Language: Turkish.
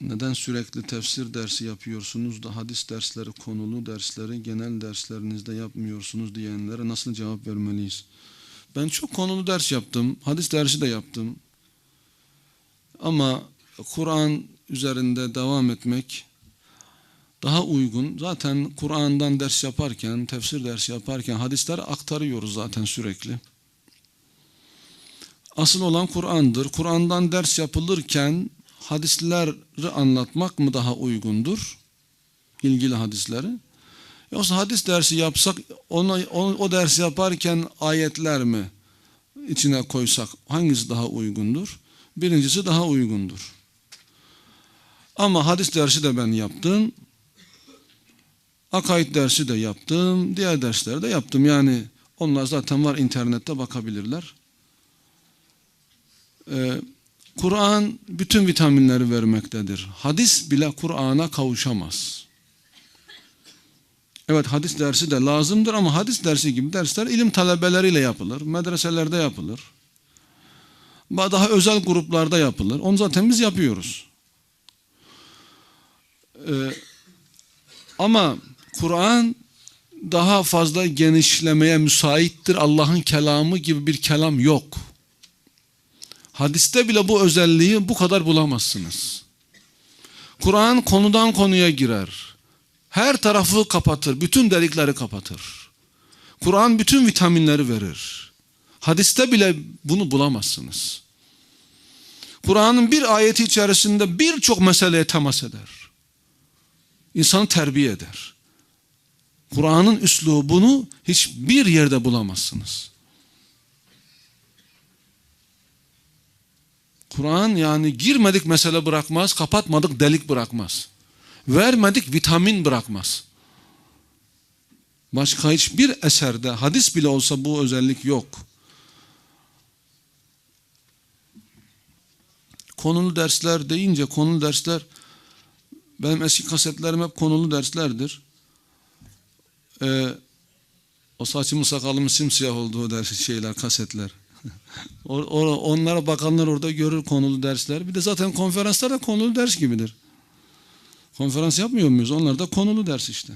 neden sürekli tefsir dersi yapıyorsunuz da hadis dersleri, konulu dersleri genel derslerinizde yapmıyorsunuz diyenlere nasıl cevap vermeliyiz? Ben çok konulu ders yaptım, hadis dersi de yaptım. Ama Kur'an üzerinde devam etmek daha uygun. Zaten Kur'an'dan ders yaparken, tefsir dersi yaparken hadisleri aktarıyoruz zaten sürekli. Asıl olan Kur'an'dır. Kur'an'dan ders yapılırken hadisleri anlatmak mı daha uygundur? İlgili hadisleri. Yoksa hadis dersi yapsak, ona, o, o dersi yaparken ayetler mi içine koysak hangisi daha uygundur? Birincisi daha uygundur. Ama hadis dersi de ben yaptım. Akaid dersi de yaptım. Diğer dersleri de yaptım. Yani onlar zaten var internette bakabilirler. Ee, Kur'an bütün vitaminleri vermektedir. Hadis bile Kur'an'a kavuşamaz. Evet hadis dersi de lazımdır ama hadis dersi gibi dersler ilim talebeleriyle yapılır. Medreselerde yapılır. Daha özel gruplarda yapılır. Onu zaten biz yapıyoruz. Ee, ama Kur'an daha fazla genişlemeye müsaittir. Allah'ın kelamı gibi bir kelam yok. Hadiste bile bu özelliği bu kadar bulamazsınız. Kur'an konudan konuya girer. Her tarafı kapatır, bütün delikleri kapatır. Kur'an bütün vitaminleri verir. Hadiste bile bunu bulamazsınız. Kur'an'ın bir ayeti içerisinde birçok meseleye temas eder. İnsanı terbiye eder. Kur'an'ın üslubunu hiçbir yerde bulamazsınız. Kur'an yani girmedik mesele bırakmaz, kapatmadık delik bırakmaz. Vermedik vitamin bırakmaz. Başka hiçbir eserde hadis bile olsa bu özellik yok. Konulu dersler deyince konulu dersler benim eski kasetlerim hep konulu derslerdir. Ee, o saçımın sakalımın simsiyah olduğu ders şeyler, kasetler. onlara bakanlar orada görür konulu dersler. Bir de zaten konferanslar da konulu ders gibidir. Konferans yapmıyor muyuz? Onlar da konulu ders işte.